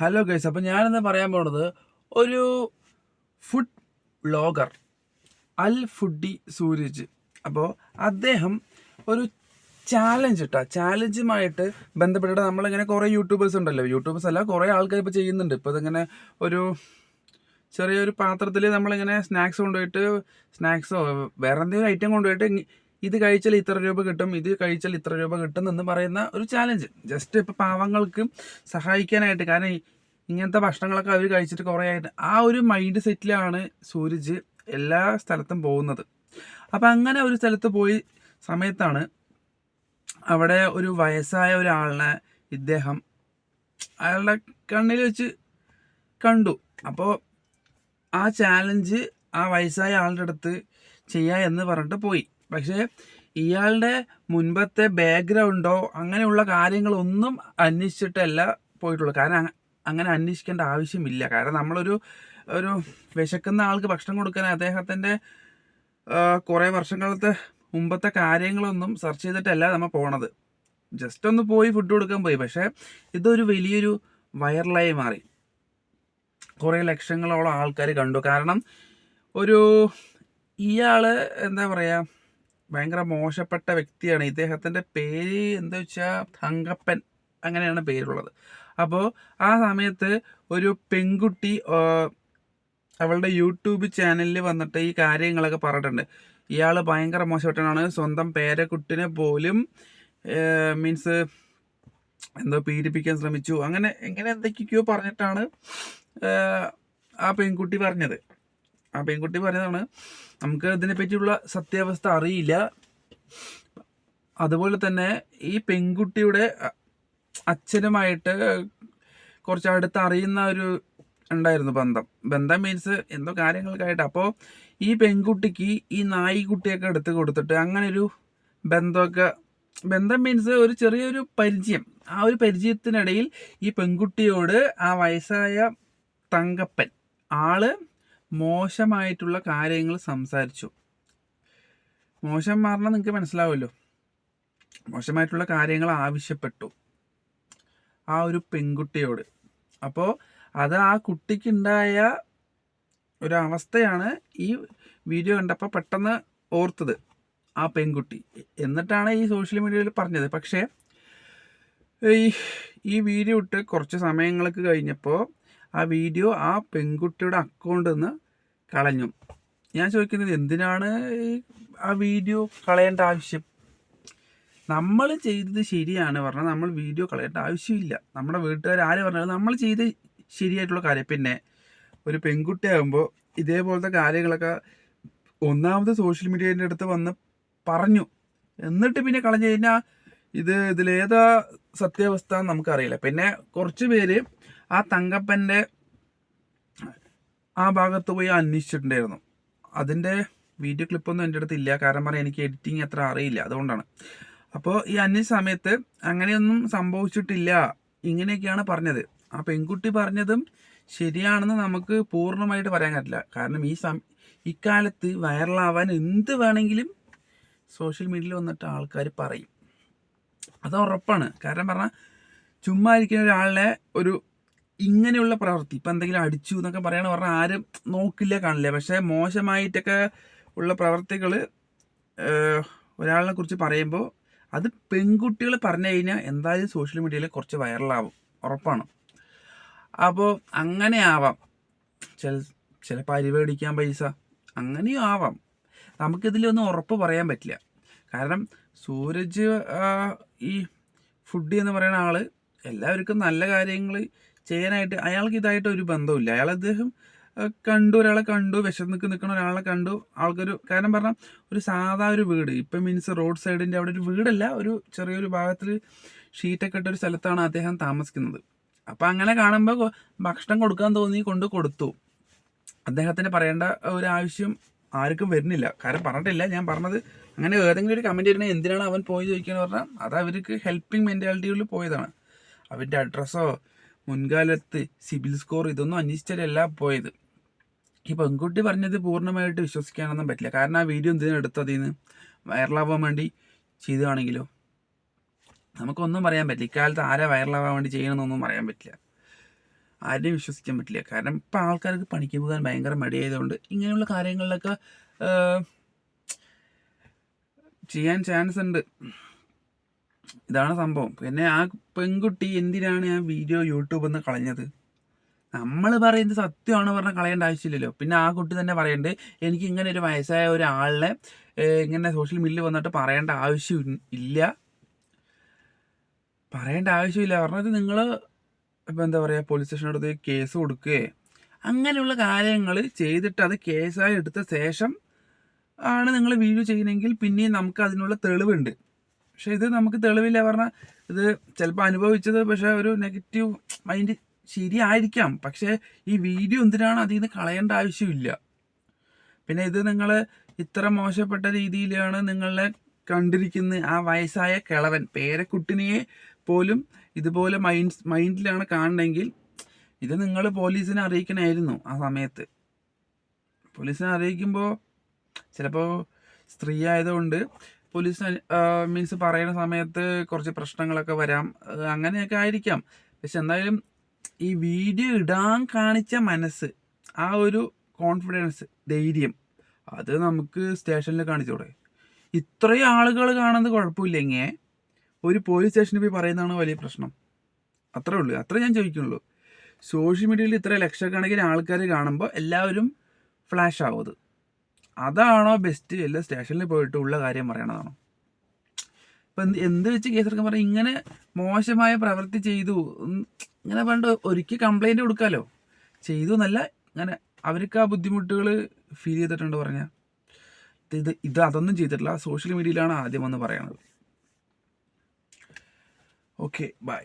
Hello guys അപ്പോൾ ഞാനിന്ന് പറയാൻ പോണത് ഒരു food vlogger Al foodie Sooraj. അപ്പോൾ അദ്ദേഹം ഒരു ചാലഞ്ച് ഇട്ടാ ചാലഞ്ചുമായിട്ട് ബന്ധപ്പെട്ടിട്ട് നമ്മളിങ്ങനെ കുറേ യൂട്യൂബേഴ്സ് ഉണ്ടല്ലോ. യൂട്യൂബേഴ്സ് അല്ല കുറേ ആൾക്കാർ ഇപ്പോൾ ചെയ്യുന്നുണ്ട്. ഇപ്പോൾ ഇതിങ്ങനെ ഒരു ചെറിയൊരു പാത്രത്തിൽ നമ്മളിങ്ങനെ സ്നാക്സ് കൊണ്ടുപോയിട്ട് സ്നാക്സോ വേറെ എന്തെങ്കിലും ഐറ്റം കൊണ്ടുപോയിട്ട് ഇത് കഴിച്ചാൽ ഇത്ര രൂപ കിട്ടും ഇത് കഴിച്ചാൽ ഇത്ര രൂപ കിട്ടും എന്ന് പറയുന്ന ഒരു ചാലഞ്ച് ജസ്റ്റ് ഇപ്പോൾ പാവങ്ങൾക്ക് സഹായിക്കാനായിട്ട് കാരണം ഇങ്ങനത്തെ ഭക്ഷണങ്ങളൊക്കെ അവർ കഴിച്ചിട്ട് കുറേ ആയിട്ട് ആ ഒരു മൈൻഡ് സെറ്റിലാണ് സൂരജ് എല്ലാ സ്ഥലത്തും പോകുന്നത്. അപ്പം അങ്ങനെ ഒരു സ്ഥലത്ത് പോയി സമയത്താണ് അവിടെ ഒരു വയസ്സായ ഒരാളിനെ ഇദ്ദേഹം അയാളുടെ കണ്ണിൽ വെച്ച് കണ്ടു. അപ്പോൾ ആ ചാലഞ്ച് ആ വയസ്സായ ആളുടെ അടുത്ത് ചെയ്യാ എന്ന് പറഞ്ഞിട്ട് പോയി. പക്ഷേ ഇയാളുടെ മുൻപത്തെ ബാക്ക്ഗ്രൗണ്ടോ അങ്ങനെയുള്ള കാര്യങ്ങളൊന്നും അന്വേഷിച്ചിട്ടല്ല പോയിട്ടുള്ളൂ. കാരണം അങ്ങനെ അന്വേഷിക്കേണ്ട ആവശ്യമില്ല. കാരണം നമ്മളൊരു ഒരു വിശക്കുന്ന ആൾക്ക് ഭക്ഷണം കൊടുക്കാൻ അദ്ദേഹത്തിന്റെ കുറേ വർഷങ്ങളത്തെ മുമ്പത്തെ കാര്യങ്ങളൊന്നും സെർച്ച് ചെയ്തിട്ടല്ല നമ്മൾ പോണത്. ജസ്റ്റ് ഒന്ന് പോയി ഫുഡ് കൊടുക്കാൻ പോയി. പക്ഷേ ഇതൊരു വലിയൊരു വൈറലായി മാറി. കുറേ ലക്ഷങ്ങളോളം ആൾക്കാർ കണ്ടു. കാരണം ഒരു ഇയാൾ എന്താ പറയുക ഭയങ്കര മോശപ്പെട്ട വ്യക്തിയാണ്. ഇദ്ദേഹത്തിന്റെ പേര് എന്താ വെച്ചാൽ തങ്കപ്പൻ അങ്ങനെയാണ് പേരുള്ളത്. അപ്പോൾ ആ സമയത്ത് ഒരു പെൺകുട്ടി അവളുടെ യൂട്യൂബ് ചാനലിൽ വന്നിട്ട് ഈ കാര്യങ്ങളൊക്കെ പറഞ്ഞിട്ടുണ്ട്. ഇയാൾ ഭയങ്കര മോശപ്പെട്ടാണ് സ്വന്തം പേരക്കുട്ടിനെ പോലും മീൻസ് എന്തോ പീഡിപ്പിക്കാൻ ശ്രമിച്ചു. അങ്ങനെ എങ്ങനെ എന്തൊക്കെയോ പറഞ്ഞിട്ടാണ് ആ പെൺകുട്ടി പറഞ്ഞത്. ആ പെൺകുട്ടി പറയുന്നതാണ് നമുക്ക് ഇതിനെ പറ്റിയുള്ള സത്യാവസ്ഥ അറിയില്ല. അതുപോലെ തന്നെ ഈ പെൺകുട്ടിയുടെ അച്ഛനുമായിട്ട് കുറച്ച് അടുത്ത് അറിയുന്ന ഒരു ഉണ്ടായിരുന്നു ബന്ധം. ബന്ധം മീൻസ് എന്തോ കാര്യങ്ങൾക്കായിട്ട്. അപ്പോൾ ഈ പെൺകുട്ടിക്ക് ഈ നായിക്കുട്ടിയൊക്കെ എടുത്ത് കൊടുത്തിട്ട് അങ്ങനെ ഒരു ബന്ധമൊക്കെ ബന്ധം മീൻസ് ഒരു ചെറിയൊരു പരിചയം. ആ ഒരു പരിചയത്തിനിടയിൽ ഈ പെൺകുട്ടിയോട് ആ വയസ്സായ തങ്കപ്പൻ ആൾ മോശമായിട്ടുള്ള കാര്യങ്ങൾ സംസാരിച്ചു. മോശം പറഞ്ഞാൽ നിങ്ങൾക്ക് മനസ്സിലാവുമല്ലോ. മോശമായിട്ടുള്ള കാര്യങ്ങൾ ആവശ്യപ്പെട്ടു. ആ ഒരു പെൺകുട്ടിയോട്. അപ്പോൾ അത് ആ കുട്ടിക്കുണ്ടായ ഒരവസ്ഥയാണ് ഈ വീഡിയോ കണ്ടപ്പോൾ പെട്ടെന്ന് ഓർത്തത് ആ പെൺകുട്ടി. എന്നിട്ടാണ് ഈ സോഷ്യൽ മീഡിയയിൽ പറഞ്ഞത്. പക്ഷേ ഈ ഈ വീഡിയോ ഇട്ട് കുറച്ച് സമയങ്ങൾക്ക് കഴിഞ്ഞപ്പോൾ ആ വീഡിയോ ആ പെൺകുട്ടിയുടെ അക്കൗണ്ടിൽ നിന്ന് കളഞ്ഞു. ഞാൻ ചോദിക്കുന്നത് എന്തിനാണ് ഈ ആ വീഡിയോ കളയേണ്ട ആവശ്യം? നമ്മൾ ചെയ്തത് ശരിയാണ് പറഞ്ഞാൽ നമ്മൾ വീഡിയോ കളയേണ്ട ആവശ്യമില്ല. നമ്മുടെ വീട്ടുകാർ ആര് പറഞ്ഞാലും നമ്മൾ ചെയ്ത് ശരിയായിട്ടുള്ള കാര്യം. പിന്നെ ഒരു പെൺകുട്ടിയാകുമ്പോൾ ഇതേപോലത്തെ കാര്യങ്ങളൊക്കെ ഒന്നാമത് സോഷ്യൽ മീഡിയേന്റെ അടുത്ത് വന്ന് പറഞ്ഞു. എന്നിട്ട് പിന്നെ കളഞ്ഞു കഴിഞ്ഞാൽ ഇത് ഇതിലേതാ സത്യാവസ്ഥ നമുക്കറിയില്ല. പിന്നെ കുറച്ച് പേര് ആ തങ്കപ്പന്റെ ആ ഭാഗത്ത് പോയി അന്വേഷിച്ചിട്ടുണ്ടായിരുന്നു. അതിന്റെ വീഡിയോ ക്ലിപ്പൊന്നും എന്റെ അടുത്ത് ഇല്ല. കാരണം പറയാൻ എനിക്ക് എഡിറ്റിംഗ് അത്ര അറിയില്ല. അതുകൊണ്ടാണ്. അപ്പോൾ ഈ അന്വേഷണ സമയത്ത് അങ്ങനെയൊന്നും സംഭവിച്ചിട്ടില്ല. ഇങ്ങനെയൊക്കെയാണ് പറഞ്ഞത്. ആ പെൺകുട്ടി പറഞ്ഞതും ശരിയാണെന്ന് നമുക്ക് പൂർണമായിട്ട് പറയാൻ പറ്റില്ല. കാരണം ഈ സം ഇക്കാലത്ത് വൈറലാവാൻ എന്ത് വേണമെങ്കിലും സോഷ്യൽ മീഡിയയിൽ വന്നിട്ട് ആൾക്കാർ പറയും. അത് ഉറപ്പാണ്. കാരണം പറഞ്ഞാൽ ചുമ്മാ ഇരിക്കുന്ന ഒരാളെ ഒരു ഇങ്ങനെയുള്ള പ്രവൃത്തി. ഇപ്പം എന്തെങ്കിലും അടിച്ചു എന്നൊക്കെ പറയണ പറഞ്ഞാൽ ആരും നോക്കില്ല കാണില്ല. പക്ഷേ മോശമായിട്ടൊക്കെ ഉള്ള പ്രവർത്തികൾ ഒരാളിനെ കുറിച്ച് പറയുമ്പോൾ അത് പെൺകുട്ടികൾ പറഞ്ഞു കഴിഞ്ഞാൽ എന്തായാലും സോഷ്യൽ മീഡിയയിൽ കുറച്ച് വൈറലാവും ഉറപ്പാണ്. അപ്പോൾ അങ്ങനെ ആവാം. ചില ചിലപ്പോൾ അരി മേടിക്കാൻ പൈസ അങ്ങനെയും ആവാം. നമുക്കിതിലൊന്നും ഉറപ്പ് പറയാൻ പറ്റില്ല. കാരണം സൂരജ് ഈ ഫുഡ് എന്ന് പറയുന്ന ആൾ എല്ലാവർക്കും നല്ല കാര്യങ്ങൾ ചെയ്യാനായിട്ട് അയാൾക്ക് ഇതായിട്ട് ഒരു ബന്ധമില്ല അയാൾ അദ്ദേഹം കണ്ടു ഒരാളെ കണ്ടു വിശന്നിക്ക് നിൽക്കുന്ന ഒരാളെ കണ്ടു. ആൾക്കൊരു കാരണം പറഞ്ഞാൽ ഒരു സാധാ ഒരു വീട്. ഇപ്പം മീൻസ് റോഡ് സൈഡിന്റെ അവിടെ ഒരു വീടല്ല ഒരു ചെറിയൊരു ഭാഗത്തിൽ ഷീറ്റൊക്കെ ഇട്ട ഒരു സ്ഥലത്താണ് അദ്ദേഹം താമസിക്കുന്നത്. അപ്പം അങ്ങനെ കാണുമ്പോൾ ഭക്ഷണം കൊടുക്കാൻ തോന്നി കൊണ്ട് കൊടുത്തു. അദ്ദേഹത്തിന് പറയേണ്ട ഒരു ആവശ്യം ആർക്കും വരുന്നില്ല. കാരണം പറഞ്ഞിട്ടില്ല. ഞാൻ പറഞ്ഞത് അങ്ങനെ ഏതെങ്കിലും ഒരു കമന്റ് വരുന്നത് എന്തിനാണ് അവൻ പോയി ചോദിക്കുകയെന്ന് പറഞ്ഞാൽ അത് അവർക്ക് ഹെൽപ്പിംഗ് മെന്റാലിറ്റിയിൽ പോയതാണ്. അവന്റെ അഡ്രസ്സോ മുൻകാലത്ത് സിബിൽ സ്കോർ ഇതൊന്നും അന്വേഷിച്ചാലല്ല പോയത്. ഈ പെൺകുട്ടി പറഞ്ഞത് പൂർണമായിട്ട് വിശ്വസിക്കാനൊന്നും പറ്റില്ല. കാരണം ആ വീഡിയോ എന്തിനാണ് നിന്ന് വൈറലാവാൻ വേണ്ടി ചെയ്തതാണെങ്കിലോ? നമുക്കൊന്നും പറയാൻ പറ്റില്ല. ഇക്കാലത്ത് ആരെ വൈറലാവാൻ വേണ്ടി ചെയ്യണമെന്നൊന്നും പറയാൻ പറ്റില്ല. ആരെയും വിശ്വസിക്കാൻ പറ്റില്ല. കാരണം ഇപ്പം ആൾക്കാർക്ക് പണിക്ക് പോകാൻ ഭയങ്കര മടിയായതുകൊണ്ട് ഇങ്ങനെയുള്ള കാര്യങ്ങളിലൊക്കെ ചെയ്യാൻ ചാൻസ് ഉണ്ട്. ഇതാണ് സംഭവം. പിന്നെ ആ പെൺകുട്ടി എന്തിനാണ് ആ വീഡിയോ യൂട്യൂബിൽ നിന്ന് കളഞ്ഞത്? നമ്മൾ പറയുന്നത് സത്യമാണ് പറഞ്ഞാൽ കളയേണ്ട ആവശ്യമില്ലല്ലോ. പിന്നെ ആ കുട്ടി തന്നെ പറയുന്നുണ്ട് എനിക്ക് ഇങ്ങനെ ഒരു വയസ്സായ ഒരാളിനെ ഇങ്ങനെ സോഷ്യൽ മീഡിയയിൽ വന്നിട്ട് പറയേണ്ട ആവശ്യം ഇല്ല. പറയേണ്ട ആവശ്യമില്ല. പറഞ്ഞത് നിങ്ങൾ ഇപ്പം എന്താ പറയുക പോലീസ് സ്റ്റേഷനടുത്ത് കേസ് കൊടുക്കുകയെ അങ്ങനെയുള്ള കാര്യങ്ങൾ ചെയ്തിട്ട് അത് കേസായി എടുത്ത ശേഷം ആണ് നിങ്ങൾ വീഡിയോ ചെയ്യുന്നതെങ്കിൽ പിന്നെയും നമുക്ക് അതിനുള്ള തെളിവുണ്ട്. പക്ഷെ ഇത് നമുക്ക് തെളിവില്ല. പറഞ്ഞാൽ ഇത് ചിലപ്പോൾ അനുഭവിച്ചത് പക്ഷേ ഒരു നെഗറ്റീവ് മൈൻഡ് ശരിയായിരിക്കാം. പക്ഷേ ഈ വീഡിയോ എന്തിനാണ് അതിൽ നിന്ന് കളയേണ്ട ആവശ്യമില്ല. പിന്നെ ഇത് നിങ്ങൾ ഇത്ര മോശപ്പെട്ട രീതിയിലാണ് നിങ്ങളെ കണ്ടിരിക്കുന്ന ആ വയസ്സായ കിളവൻ പേരക്കുട്ടിനെ പോലും ഇതുപോലെ മൈൻഡ് മൈൻഡിലാണ് കാണണമെങ്കിൽ ഇത് നിങ്ങൾ പോലീസിനെ അറിയിക്കണമായിരുന്നു ആ സമയത്ത്. പോലീസിനെ അറിയിക്കുമ്പോൾ ചിലപ്പോൾ സ്ത്രീ ആയതുകൊണ്ട് പോലീസിന് മീൻസ് പറയുന്ന സമയത്ത് കുറച്ച് പ്രശ്നങ്ങളൊക്കെ വരാം. അങ്ങനെയൊക്കെ ആയിരിക്കാം. പക്ഷെ എന്തായാലും ഈ വീഡിയോ ഇടാൻ കാണിച്ച മനസ്സ് ആ ഒരു കോൺഫിഡൻസ് ധൈര്യം അത് നമുക്ക് സ്റ്റേഷനിൽ കാണിച്ചൂടെ. ഇത്രയും ആളുകൾ കാണുന്നത് കുഴപ്പമില്ലെങ്കിൽ ഒരു പോലീസ് സ്റ്റേഷനിൽ പോയി പറയുന്നതാണ് വലിയ പ്രശ്നം. അത്രേ ഉള്ളൂ. അത്രേ ഞാൻ ചോദിക്കുന്നുള്ളൂ. സോഷ്യൽ മീഡിയയിൽ ഇത്ര ലക്ഷക്കണക്കിന് ആൾക്കാർ കാണുമ്പോൾ എല്ലാവരും ഫ്ലാഷ് ആവും അതാണോ ബെസ്റ്റ് അല്ല സ്റ്റേഷനിൽ പോയിട്ട് ഉള്ള കാര്യം പറയണതാണോ? ഇപ്പം എന്ത് എന്ത് വെച്ച് കേസെടുക്കാൻ പറഞ്ഞാൽ ഇങ്ങനെ മോശമായ പ്രവൃത്തി ചെയ്തു. ഇങ്ങനെ പറഞ്ഞിട്ട് ഒരിക്കൽ കംപ്ലൈന്റ് കൊടുക്കാമല്ലോ ചെയ്തു എന്നല്ല ഇങ്ങനെ അവർക്ക് ആ ബുദ്ധിമുട്ടുകൾ ഫീൽ ചെയ്തിട്ടുണ്ട് പറഞ്ഞാൽ ഇത് ഇത് അതൊന്നും ചെയ്തിട്ടില്ല. സോഷ്യൽ മീഡിയയിലാണ് ആദ്യം വന്ന് പറയണത്. Okay bye